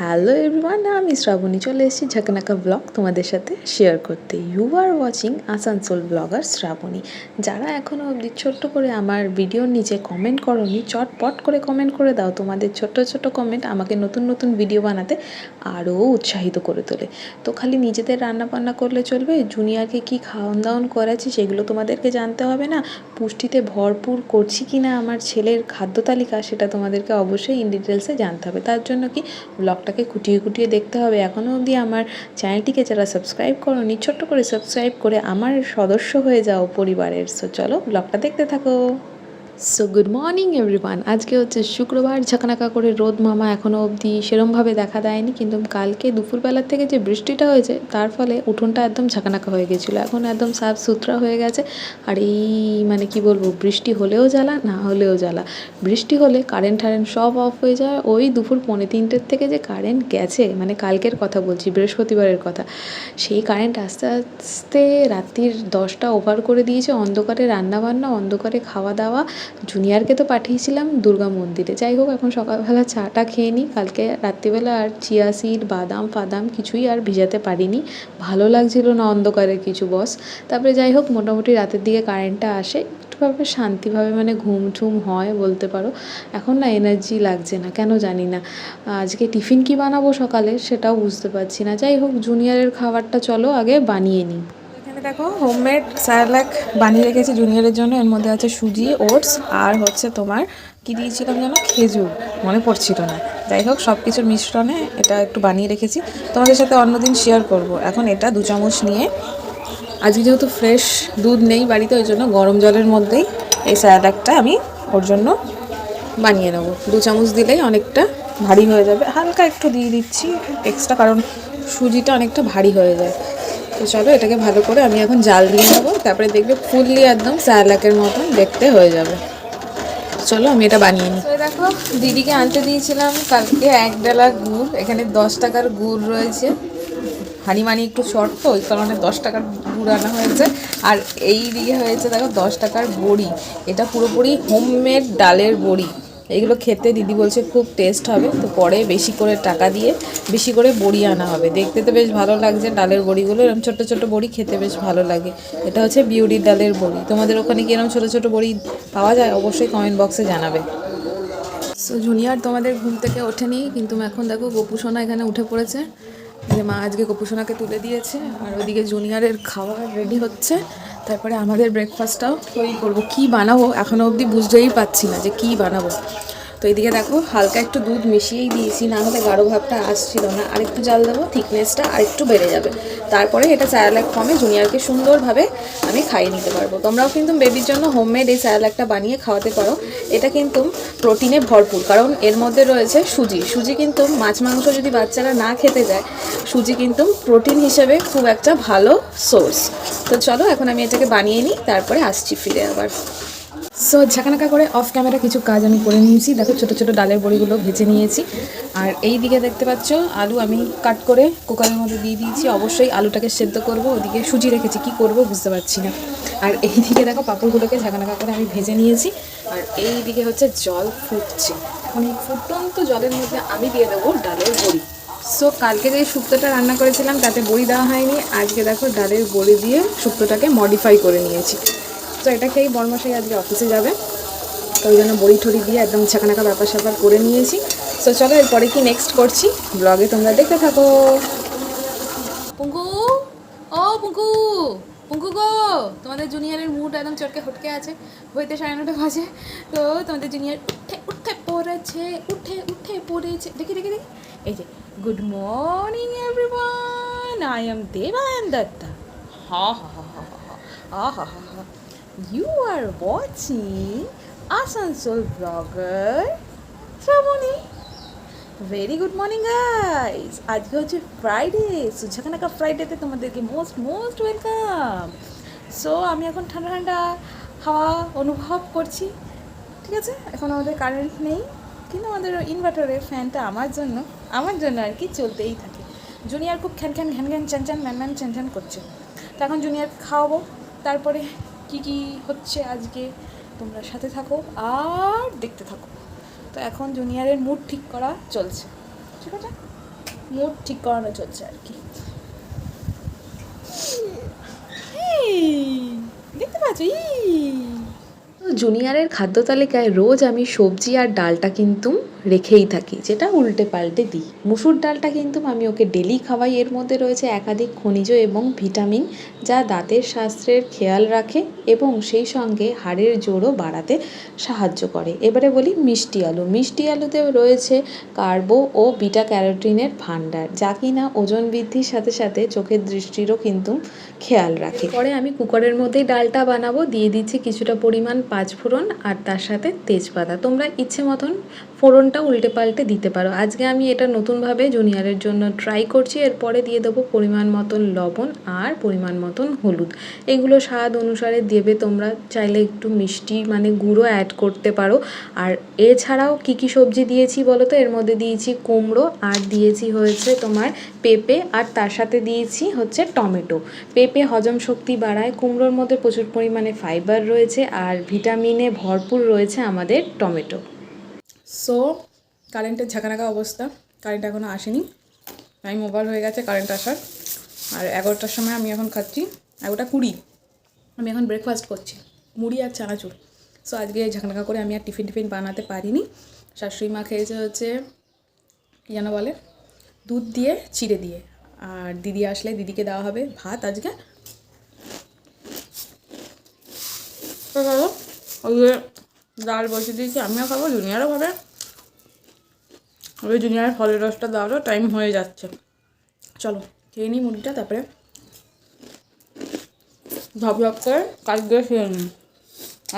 Hello everyone আমি শ্রাবণী। চলে এসেছি ঝাঁকানাকা ব্লগ তোমাদের সাথে শেয়ার করতে। You are watching Asansol blogger Shrabani. যারা এখনও অবধি ছোট্ট করে আমার ভিডিওর নিচে কমেন্ট করনি, চটপট করে কমেন্ট করে দাও। তোমাদের ছোট্ট ছোট্ট কমেন্ট আমাকে নতুন নতুন ভিডিও বানাতে আরও উৎসাহিত করে তোলে। তো খালি নিজেদের রান্না বান্না করলে চলবে জুনিয়রকে কী খাওয়ান দাওয়ান করাচ্ছি সেগুলো তোমাদেরকে জানতে হবে না। পুষ্টিতে ভরপুর করছি কি না আমার ছেলের খাদ্য তালিকা সেটা তোমাদেরকে অবশ্যই ইন ডিটেলসে জানতে হবে। তার জন্য কি ব্লগটাকে খুঁটিয়ে খুঁটিয়ে দেখতে হবে। এখনও অবধি আমার চ্যানেলটিকে যারা সাবস্ক্রাইব করোনি, ছোট্ট করে সাবস্ক্রাইব করে আমার সদস্য হয়ে যাও পরিবারের। সো চলো ব্লগটা দেখতে থাকো। সো গুড মর্নিং এভরিওয়ান আজকে হচ্ছে শুক্রবার ঝাঁকানাকা করে রোদ মামা এখনও অবধি সেরমভাবে দেখা দেয়নি, কিন্তু কালকে দুপুরবেলার থেকে যে বৃষ্টিটা হয়েছে, তার ফলে উঠোনটা একদম ঝাঁকানাকা হয়ে গেছিল। এখন একদম সাফ সুতরা হয়ে গেছে। আর এই মানে কি বলব, বৃষ্টি হলেও জ্বালা, না হলেও জ্বালা। বৃষ্টি হলে কারেন্ট টারেন্ট সব অফ হয়ে যায়। ওই দুপুর পৌনে তিনটের থেকে যে কারেন্ট গেছে মানে কালকের কথা বলছি, বৃহস্পতিবারের কথা, সেই কারেন্ট আস্তে আস্তে রাত্রির দশটা ওভার করে দিয়েছে। অন্ধকারে রান্নাবান্না, অন্ধকারে খাওয়া দাওয়া জুনিয়রকে তো পাঠিয়েছিলাম দুর্গা মন্দিরে। যাই হোক, এখন সকালবেলা চাটা খেয়ে নিই। কালকে রাত্রিবেলা আর চিয়া সিড, বাদাম, ফাদাম কিছুই আর ভিজাতে পারিনি। ভালো লাগছিল না অন্ধকারে কিছু, বস। তারপরে যাই হোক, মোটামুটি রাতের দিকে কারেন্টটা আসে। একটুভাবে শান্তিভাবে মানে ঘুম ঠুম হয় বলতে পারো। এখন না এনার্জি লাগছে না, কেন জানি না। আজকে টিফিন কি বানাবো সকালে সেটাও বুঝতে পারছি না। যাই হোক, জুনিয়রের খাবারটা চলো আগে বানিয়ে নিই। দেখো হোমমেড স্যালাক বানিয়ে রেখেছি জুনিয়রের জন্য। এর মধ্যে আছে সুজি ওটস আর হচ্ছে তোমার, কি দিয়েছিলাম যেন খেজুর। মনে পড়ছিল না। যাই হোক সব কিছুর মিশ্রণে এটা একটু বানিয়ে রেখেছি। তোমাদের সাথে অন্যদিন শেয়ার করব। এখন এটা দু চামচ নিয়ে। আজকে যেহেতু ফ্রেশ দুধ নেই বাড়িতে, ওই জন্য গরম জলের মধ্যেই এই স্যালাকটা আমি ওর জন্য বানিয়ে নেব। দু চামচ দিলেই অনেকটা ভারী হয়ে যাবে। হালকা একটু দিয়ে দিচ্ছি এক্সট্রা কারণ সুজিটা অনেকটা ভারী হয়ে যায়। তো চলো এটাকে ভালো করে আমি এখন জাল দিয়ে নেব। তারপরে দেখবে ফুললি একদম স্যালাকের মতন দেখতে হয়ে যাবে। চলো আমি এটা বানিয়ে নিই। দেখো, দিদিকে আনতে দিয়েছিলাম কালকে এক ডালা গুড়, এখানে দশ টাকার গুড় রয়েছে। হানিমানি একটু শর্ট তো, ওই কারণে দশ টাকার গুড় আনা হয়েছে। আর এই দিকে হয়েছে দেখো দশ টাকার বড়ি, এটা পুরোপুরি হোমমেড ডালের বড়ি। এইগুলো খেতে দিদি বলছে খুব টেস্ট হবে, তো পরে বেশি করে টাকা দিয়ে বেশি করে বড়ি আনা হবে। দেখতে তো বেশ ভালো লাগছে ডালের বড়িগুলো এরকম ছোটো ছোটো বড়ি খেতে বেশ ভালো লাগে। এটা হচ্ছে বিউটির ডালের বড়ি। তোমাদের ওখানে কি এরকম ছোটো ছোটো বড়ি পাওয়া যায়? অবশ্যই কমেন্ট বক্সে জানাবে। সো জুনিয়র তোমাদের ঘুম থেকে ওঠেনি, কিন্তু এখন দেখো গোপুসোনা এখানে উঠে পড়েছে। যে মা আজকে গোপুসোনাকে তুলে দিয়েছে, আর ওদিকে জুনিয়রের খাবার রেডি হচ্ছে। তারপরে আমাদের ব্রেকফাস্টটাও তৈরি করব। কী বানাবো এখনও অবধি বুঝতেই পারছি না যে কী বানাবো। তো এইদিকে দেখো, হালকা একটু দুধ মিশিয়েই দিয়েছি, না হলে গাঢ় ভাবটা আসছিল না। আর একটু জাল দেবো, থিকনেসটা আর একটু বেড়ে যাবে। তারপরে এটা স্যালাক ফর্মে জুনিয়রকে সুন্দরভাবে আমি খাইয়ে নিতে পারব। তোমরাও কিন্তু বেবির জন্য হোমমেড এই স্যালাকটা বানিয়ে খাওয়াতে পারো। এটা কিন্তু প্রোটিনে ভরপুর, কারণ এর মধ্যে রয়েছে সুজি। সুজি কিন্তু মাছ মাংস যদি বাচ্চারা না খেতে যায়, সুজি কিন্তু প্রোটিন হিসেবে খুব একটা ভালো সোর্স তো চলো, এখন আমি এটাকে বানিয়ে নিই, তারপরে আসছি ফিরে আবার। সো ঝাঁকানাকা করে অফ ক্যামেরা কিছু কাজ আমি করে নিয়েছি। দেখো, ছোটো ছোটো ডালের বড়িগুলো ভেজে নিয়েছি। আর এই দিকে দেখতে পাচ্ছ, আলু আমি কাট করে কুকারের মধ্যে দিয়ে দিয়েছি। অবশ্যই আলুটাকে সেদ্ধ করব, ওদিকে সুজি রেখেছি। কি করব বুঝতে পারছি না। আর এই দিকে দেখো, পাঁপড়গুলোকে ঝাঁকানাকা করে আমি ভেজে নিয়েছি। আর এই দিকে হচ্ছে জল ফুটছে। এই ফুটন্ত জলের মধ্যে আমি দিয়ে দেবো ডালের বড়ি। সো কালকে যে শুক্তোটা রান্না করেছিলাম, তাতে বড়ি দেওয়া হয়নি। আজকে দেখো, ডালের বড়ি দিয়ে শুক্তোটাকে মডিফাই করে নিয়েছি। তো এটা খেয়েই বর্মশাই আজকে অফিসে যাবে। তো ওই জন্য বড়ি ঠড়ি দিয়ে একদম ছাকানাকা ব্যাপার স্যাপার করে নিয়েছি। তো চলো এরপরে কি নেক্সট করছি? ব্লগে তোমরা দেখতে থাকো। পুঙ্কু? ও পুঙ্কু! পুঙ্কু গো! তোমাদের জুনিয়রের মুড একদম চটকে হটকে আছে। হইতে সাড়ে নটা বাজে। তো তোমাদের জুনিয়র উঠে উঠে পড়েছে উঠে উঠে পড়েছে। দেখি দেখি দেখি। এই যে good morning everyone I am Debayan Datta হা হা হা হা হা হা হা হা। You are watching Asansol blogger Shrabani very good morning guys আজকে হচ্ছে ফ্রাইডে সো ঝাঁকানাকা ফ্রাইডেতে তোমাদেরকে মোস্ট মোস্ট ওয়েলকাম সো আমি এখন ঠান্ডা ঠান্ডা হাওয়া অনুভব করছি, ঠিক আছে? এখন আমাদের কারেন্ট নেই, কিন্তু আমাদের ইনভার্টারের ফ্যানটা আমার জন্য আমার জন্য আর কি চলতেই থাকে। জুনিয়র খুব খ্যান খ্যান ঘ্যান ঘ্যান চ্যান চ্যান, ম্যান ম্যান, চ্যান চ্যান করছে। তো এখন জুনিয়র খাওয়াবো, তারপরে কি কি হচ্ছে আজকে, তোমরা সাথে থাকো আর দেখতে থাকো। তো এখন জুনিয়রের মুড ঠিক করা চলছে। ঠিক আছে? মুড ঠিক করানো চলছে আর কি। দেখতে পাচ্ছ? জুনিয়রের খাদ্য তালিকায় রোজ আমি সবজি আর ডালটা কিন্তু রেখেই থাকি, যেটা উল্টে পাল্টে দিই। মুসুর ডালটা কিন্তু আমি ওকে ডেলি খাওয়াই। এর মধ্যে রয়েছে একাধিক খনিজ এবং ভিটামিন, যা দাঁতের স্বাস্থ্যের খেয়াল রাখে এবং সেই সঙ্গে হাড়ের জোরও বাড়াতে সাহায্য করে। এবারে বলি মিষ্টি আলু। মিষ্টি আলুতেও রয়েছে কার্বো ও বিটা ক্যারোটিনের ভাণ্ডার, যা কিনা ওজন বৃদ্ধির সাথে সাথে চোখের দৃষ্টিরও কিন্তু খেয়াল রাখে। পরে আমি কুকারের মধ্যেই ডালটা বানাবো। দিয়ে দিচ্ছি কিছুটা পরিমাণ পাঁচফোড়ন আর তার সাথে তেজপাতা। তোমরা ইচ্ছে মতন ফোড়নটা উল্টে পাল্টে দিতে পারো। আজকে আমি এটা নতুনভাবে জুনিয়রের জন্য ট্রাই করছি। এরপরে দিয়ে দেবো পরিমাণ মতন লবণ আর পরিমাণ মতন হলুদ। এগুলো স্বাদ অনুসারে দেবে তোমরা। চাইলে একটু মিষ্টি মানে গুঁড়ো অ্যাড করতে পারো। আর এছাড়াও কী কী সবজি দিয়েছি বলো তো? এর মধ্যে দিয়েছি কুমড়ো আর দিয়েছি হয়েছে তোমার পেঁপে আর তার সাথে দিয়েছি হচ্ছে টমেটো। পেঁপে হজম শক্তি বাড়ায়। কুমড়োর মধ্যে প্রচুর পরিমাণে ফাইবার রয়েছে আর ভিটামিনে ভরপুর রয়েছে আমাদের টমেটো। সো কারেন্টের ঝাঁকানাকা অবস্থা। কারেন্ট এখনও আসেনি। আমি মোবাইল হয়ে গেছে কারেন্ট আসার। আর এগারোটার সময় আমি এখন খাচ্ছি। এগারোটা কুড়ি। আমি এখন ব্রেকফাস্ট করছি। মুড়ি আর চানাচুর। সো আজকে ঝাঁকানাকা করে আমি আর টিফিন টিফিন বানাতে পারিনি। শাশুড়ি মা খেয়েছে হচ্ছে, কী যেন বলে? দুধ দিয়ে, চিড়ে দিয়ে। আর দিদি আসলে দিদিকে দেওয়া হবে ভাত আজকে। ওই ডাল বসে দিয়েছি, আমিও খাব জুনিয়ারও খাবে। ওই জুনিয়ারের ফলের রসটা দেওয়ারও টাইম হয়ে যাচ্ছে। চলো, খেয়ে নিই মুড়িটা, তারপরে ঝপ ঝপ করে কাজ দিয়ে খেয়ে নিই।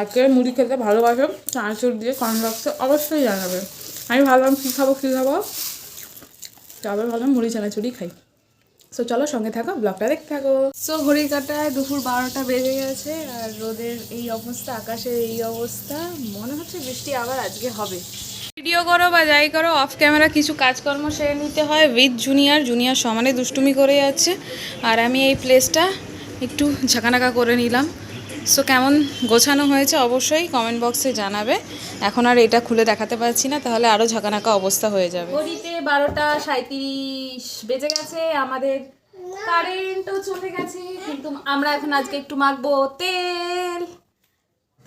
আজকে মুড়ি খেতে ভালোবাসো, চানাচুর দিয়ে কমেন্ট বক্সে অবশ্যই জানাবে। আমি ভাবলাম কী খাব কী খাব? তবে ভাবলাম মুড়ি চানাচুরি খাই। সো চলো সঙ্গে থাকো ব্লগটা দেখতে থাকো। সো ঘড়ি কাটায় দুপুর বারোটা বেজে গেছে আর রোদের এই অবস্থা, আকাশের এই অবস্থা, মনে হচ্ছে বৃষ্টি আবার আজকে হবে। ভিডিও করো বা যাই করো অফ ক্যামেরা কিছু কাজকর্ম সেরে নিতে হয় উইথ জুনিয়র জুনিয়র সমানে দুষ্টুমি করে যাচ্ছে। আর আমি এই প্লেসটা একটু ঝাঁকানাকা করে নিলাম। সো কেমন গোছানো হয়েছে অবশ্যই কমেন্ট বক্সে জানাবে। এখন আর এটা খুলে দেখাতে পারছি না, তাহলে আরও ঝাঁকানাকা অবস্থা হয়ে যাবে। ঘড়িতে বারোটা সাঁত্রিশ বেজে গেছে, আমাদের কারেন্টও চলে গেছে, কিন্তু আমরা এখন আজকে একটু মাখবো তেল।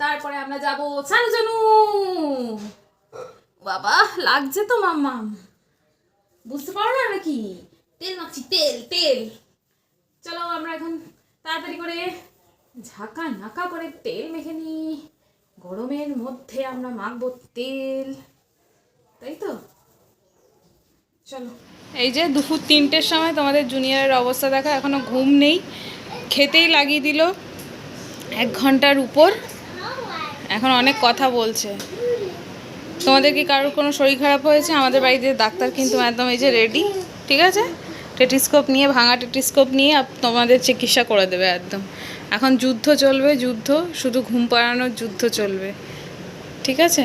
তারপরে আমরা যাব ছানু জানু বাবা, লাগছে তো মাম্মাম বুঝতে পারো না নাকি? তেল মাখছি, তেল তেল। চলো আমরা এখন তাড়াতাড়ি করে ঝাঁকা নাকা করে তেল মেখে নিই। গরমের মধ্যে আমরা মাখবো তেল। তাই তো? চলো। এই যে দুপুর তিনটের সময় তোমাদের জুনিয়রের অবস্থা দেখা, এখনও ঘুম নেই। খেতেই লাগিয়ে দিল এক ঘণ্টার উপর। এখন অনেক কথা বলছে। তোমাদের কি কারোর কোনো শরীর খারাপ হয়েছে? আমাদের বাড়িতে ডাক্তার কিন্তু একদম এই যে রেডি ঠিক আছে? টেটিস্কোপ নিয়ে, ভাঙা টেটিস্কোপ নিয়ে তোমাদের চিকিৎসা করে দেবে একদম। এখন যুদ্ধ চলবে, যুদ্ধ, শুধু ঘুম পাড়ানোর যুদ্ধ চলবে। ঠিক আছে?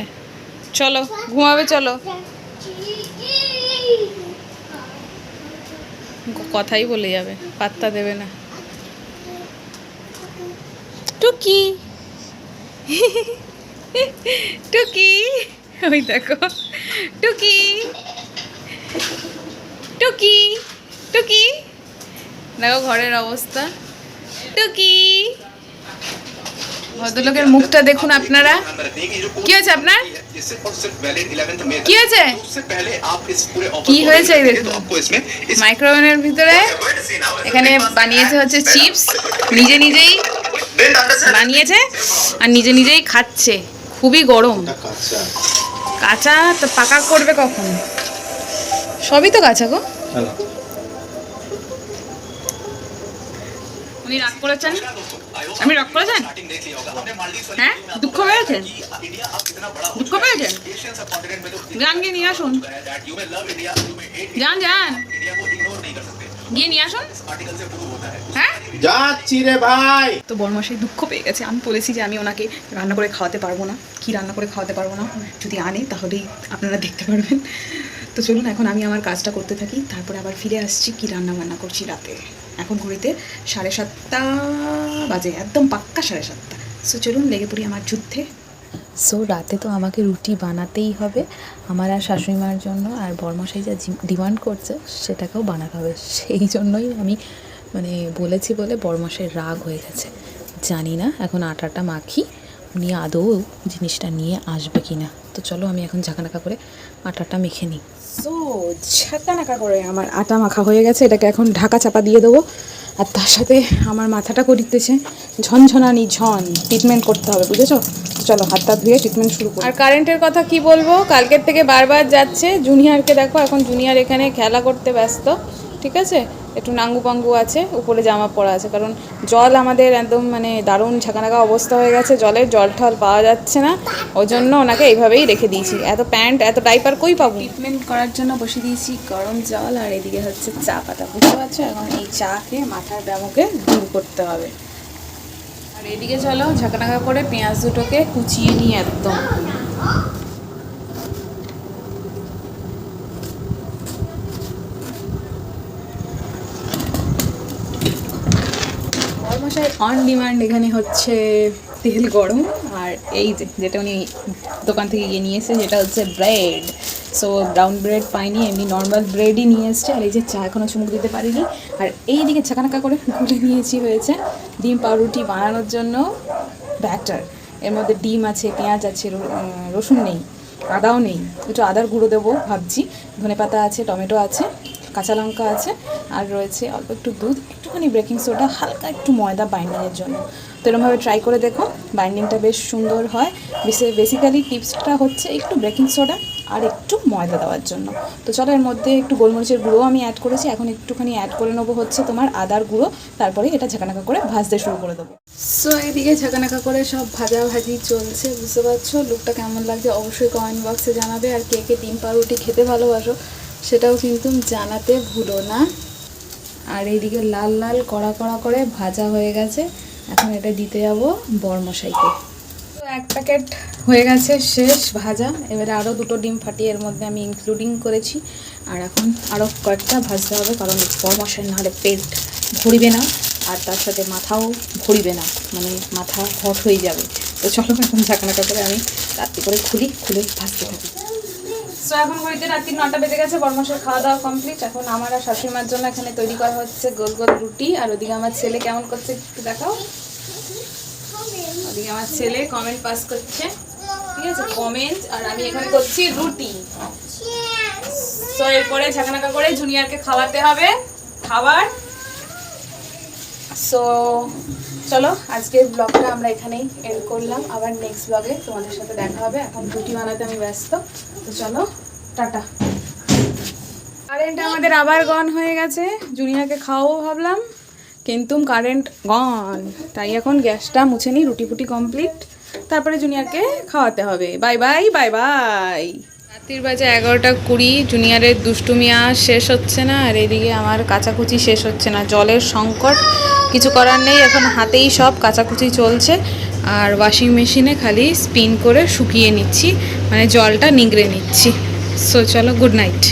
চলো, ঘুমাবে, চলো। কথাই বলে যাবে, পাত্তা দেবে না। টুকি। টুকি, ওই দেখো। টুকি। টুকি টুকি। দেখো ঘরের অবস্থা। ভদ্রলোকের মুখটা দেখুন আপনারা। কি হয়েছে আপনার? কি হয়েছে? কি হয়েছে দেখুন? মাইক্রোওভেনের ভিতরে এখানে বানিয়েছে হচ্ছে চিপস। নিজে নিজেই বানিয়েছে আর নিজে নিজেই খাচ্ছে। খুবই গরম। কাঁচা তো পাকা করবে কখন? সবই তো কাঁচা গো। উনি রাগ করেছেন? আমি রাগ করেছেন? হ্যাঁ? দুঃখ পেয়েছেন? দুঃখ পেয়েছেন? যান গিয়ে নিয়ে আসুন। যান যান। গিয়ে নিয়ে আসুন। হ্যাঁ? যাচ্ছি রে ভাই। তো বড়মাসাই দুঃখ পেয়ে গেছে। আমি বলেছি যে আমি ওনাকে রান্না করে খাওয়াতে পারব না। কি রান্না করে খাওয়াতে পারব না? যদি আনে তাহলেই আপনারা দেখতে পারবেন। তো চলুন, এখন আমি আমার কাজটা করতে থাকি। তারপরে আবার ফিরে আসছি কি রান্না বান্না করছি রাতে। এখন ঘড়িতে সাড়ে সাতটা বাজে, একদম পাক্কা সাড়ে সাতটা। সো চলুন, লেগে পড়ি আমার যুদ্ধে। সো রাতে তো আমাকে রুটি বানাতেই হবে। আমার আর শাশুড়ি মার জন্য আর বরমশাই যা ডিমান্ড করছে, সেটাকেও বানাতে হবে। সেই জন্যই আমি মানে বলেছি বলে বরমশাই রাগ হয়ে গেছে। জানি না, এখন আটাটা মাখি। উনি আদৌ জিনিসটা নিয়ে আসবে কি না? তো চলো আমি এখন ঝাঁকানাকা করে আটাটা মেখে নিই। সো ঝাঁকানাকা করে আমার আটা মাখা হয়ে গেছে এটাকে এখন ঢাকা চাপা দিয়ে দেবো। আর তার সাথে আমার মাথাটা করিতেছে ঝনঝনানি ঝন ট্রিটমেন্ট করতে হবে বুঝেছ? তো চলো হাতটা ধুয়ে ট্রিটমেন্ট শুরু করি। আর কারেন্টের কথা কি বলব? কালকের থেকে বারবার যাচ্ছে। জুনিয়রকে দেখো এখন জুনিয়র এখানে খেলা করতে ব্যস্ত। ঠিক আছে? একটু নাঙ্গু পাঙ্গু আছে, উপরে জামা পরা আছে। কারণ জল আমাদের একদম মানে দারুণ ঝাঁকানাকা অবস্থা হয়ে গেছে, জলের জল টল পাওয়া যাচ্ছে না। ওই জন্য ওনাকে এইভাবেই রেখে দিয়েছি। এত প্যান্ট, এত ডাইপার কই পাবো? ট্রিটমেন্ট করার জন্য বসিয়ে দিয়েছি গরম জল, আর এদিকে হচ্ছে চা পাতা বুঝতে পারছ এখন এই চা খেয়ে মাথার ব্যামোকে দূর করতে হবে। আর এদিকে চলো ঝাঁকানাকা করে পেঁয়াজ দুটোকে কুচিয়ে নিই একদম। মশাই অন ডিমান্ড এখানে হচ্ছে তেল গরম। আর এই যে, যেটা উনি দোকান থেকে গিয়ে নিয়ে এসেছে যেটা হচ্ছে ব্রেড সো ব্রাউন ব্রেড পাইনি, এমনি নর্মাল ব্রেডই নিয়ে এসছে। আর এই যে চা এখনও চুমুক দিতে পারিনি। আর এই দিকে ছাকানাকা করে গুলে নিয়েছি হয়েছে। ডিম পাউরুটি বানানোর জন্য ব্যাটার এর মধ্যে ডিম আছে, পেঁয়াজ আছে রসুন নেই, আদাও নেই। একটু আদার গুঁড়ো দেবো ভাবছি। ধনে পাতা আছে, টমেটো আছে। কাঁচা লঙ্কা আছে আর রয়েছে অল্প একটু দুধ, একটুখানি বেকিং সোডা হালকা একটু ময়দা বাইন্ডিংয়ের জন্য। তো এরকমভাবে ট্রাই করে দেখো বাইন্ডিংটা বেশ সুন্দর হয়। বেসিক্যালি টিপসটা হচ্ছে একটু বেকিং সোডা আর একটু ময়দা দেওয়ার জন্য। তো চলো এর মধ্যে একটু গোলমরিচের গুঁড়ো আমি অ্যাড করেছি, এখন একটুখানি অ্যাড করে নেব হচ্ছে তোমার আদার গুঁড়ো, তারপরে এটা ঝাঁকানাকা করে ভাজতে শুরু করে দেবো। সো এদিকে ঝাঁকানাকা করে সব ভাজা ভাজি চলছে, বুঝতে পারছ? লুকটা কেমন লাগছে অবশ্যই কমেন্ট বক্সে জানাবে, আর কে কে ডিম পাউরুটি খেতে ভালোবাসো সেটাও কিন্তু জানাতে ভুলো না। আর এইদিকে লাল লাল কড়া কড়া করে ভাজা হয়ে গেছে। এখন এটা দিতে যাব বরমশাইকে। তো এক প্যাকেট হয়ে গেছে শেষ ভাজা। এবারে আরও দুটো ডিম ফাটিয়ে এর মধ্যে আমি ইনক্লুডিং করেছি। আর এখন আরও কয়েকটা ভাজতে হবে, কারণ বরমশাই নাহলে পেট ভরিবে না, আর তার সাথে মাথাও ভরিবে না। মানে মাথা হট হয়ে যাবে। তো চলো, এখন ঝাঁকানাকা করে আমি রাত্রি করে খুলি, খুলে ভাজতে থাকি। সো এখন ঘড়িতে রাত্রি নটা বেজে গেছে, বর্মাসের খাওয়া দাওয়া কমপ্লিট এখন আমার আর শাশুড়ি মার জন্য এখানে তৈরি করা হচ্ছে গোল গোল রুটি। আর ওদিকে আমার ছেলে কেমন করছে একটু দেখাও। ওদিকে আমার ছেলে কমেন্ট পাস করছে। ঠিক আছে? কমেন্ট আর আমি এখানে করছি রুটি। সো এরপরে ঝাঁকানাকা করে জুনিয়রকে খাওয়াতে হবে। খাবার। সো চলো, আজকের ব্লগটা আমরা এখানেই এন্ড করলাম। আবার নেক্সট ব্লগে তোমাদের সাথে দেখা হবে। এখন রুটি বানাতে আমি ব্যস্ত। তো চলো, টাটা। কারেন্ট আমাদের আবার গন হয়ে গেছে। জুনিয়াকে খাওয়াবো ভাবলাম, কিন্তু কারেন্ট গন তাই এখন গ্যাসটা মুছে নিই, রুটি ফুটি কমপ্লিট তারপরে জুনিয়রকে খাওয়াতে হবে। বাই বাই বাই বাই রাত্রির বাজে এগারোটা কুড়ি, জুনিয়রের দুষ্টুমিয়া শেষ হচ্ছে না, আর এদিকে আমার কাচাকুচি শেষ হচ্ছে না। জলের সংকট, কিছু করার নেই, এখন হাতেই সব কাচাকুচি চলছে। আর ওয়াশিং মেশিনে খালি স্পিন করে শুকিয়ে নিচ্ছি মানে জলটা নিংড়ে নিচ্ছি। সো চলো গুড নাইট